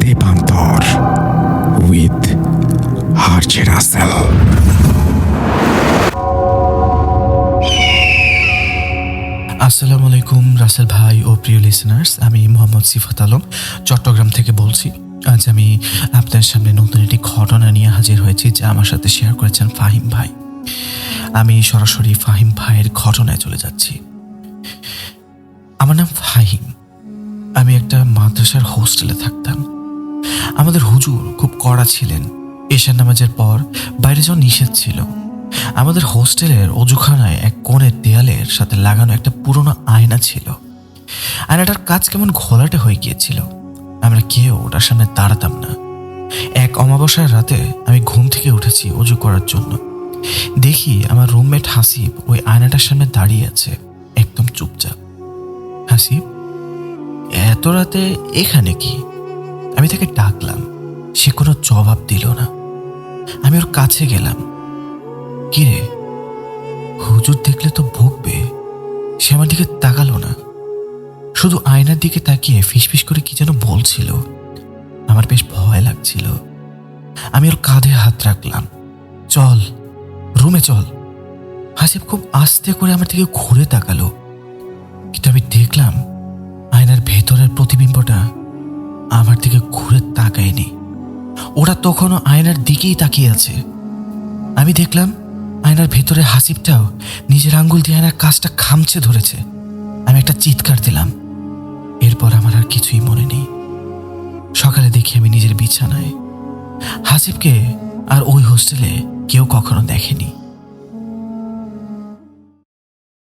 দেবান্তর with হার্চে Rasel আসসালামু আলাইকুম রাসেল ভাই ও প্রিয় লিসেনার্স আমি মোহাম্মদ সিফাত আলম, চট্টগ্রাম থেকে বলছি, আজ আমি আপনার সামনে নতুন একটি ঘটনা নিয়ে হাজির হয়েছি যা আমার সাথে শেয়ার করেছেন ফাহিম ভাই। আমি সরাসরি ফাহিম ভাইয়ের ঘটনায় চলে যাচ্ছি। আমার নাম ফাহিম। আমি একটা মাদ্রাসার হোস্টেলে থাকতাম। আমাদের হুজুর খুব কড়া ছিলেন। এশার নামাজের পর বাইরে যাওয়া নিষেধ ছিল। আমাদের হোস্টেলের অজুখানায় এক কোণের দেয়ালের সাথে লাগানো একটা পুরনো আয়না ছিল। আয়নাটার কাজ কেমন ঘোলাটে হয়ে গিয়েছিল। আমরা কেউ ওটার সামনে দাঁড়াতাম না। এক অমাবস্যার রাতে আমি ঘুম থেকে উঠেছি অজু করার জন্য। দেখি আমার রুমমেট হাসিব ওই আয়নাটার সামনে দাঁড়িয়ে আছে, একদম চুপচাপ। হাসিব? রাতে এখানে কি? আমি তাকে ডাকলাম। সে কোনো জবাব দিল না। আমি ওর কাছে গেলাম। কিরে হুজুর দেখলে তো ভুগবে। সে আমার দিকে তাকালো না। শুধু আয়নার দিকে তাকিয়ে ফিসফিস করে কি যেন বলছিল। আমার বেশ ভয় লাগছিল। আমি ওর কাঁধে হাত রাখলাম। চল, রুমে চল। হাসিব খুব আস্তে করে আমার দিকে ঘুরে তাকালো। কিন্তু আমি দেখলাম আয়নার ভেতরের প্রতিবিম্বটা আমার দিকে ঘুরে তাকায়নি। ওরা তখনও আয়নার দিকেই তাকিয়ে আছে। আমি দেখলাম আয়নার ভেতরে হাসিবটাও নিজের আঙ্গুল দিয়ে আয়নার কাজটা খামচে ধরেছে। আমি একটা চিৎকার দিলাম। এরপর আমার আর কিছুই মনে নেই। সকালে দেখি আমি নিজের বিছানায়। হাসিবকে আর ওই হোস্টেলে কেউ কখনো দেখেনি।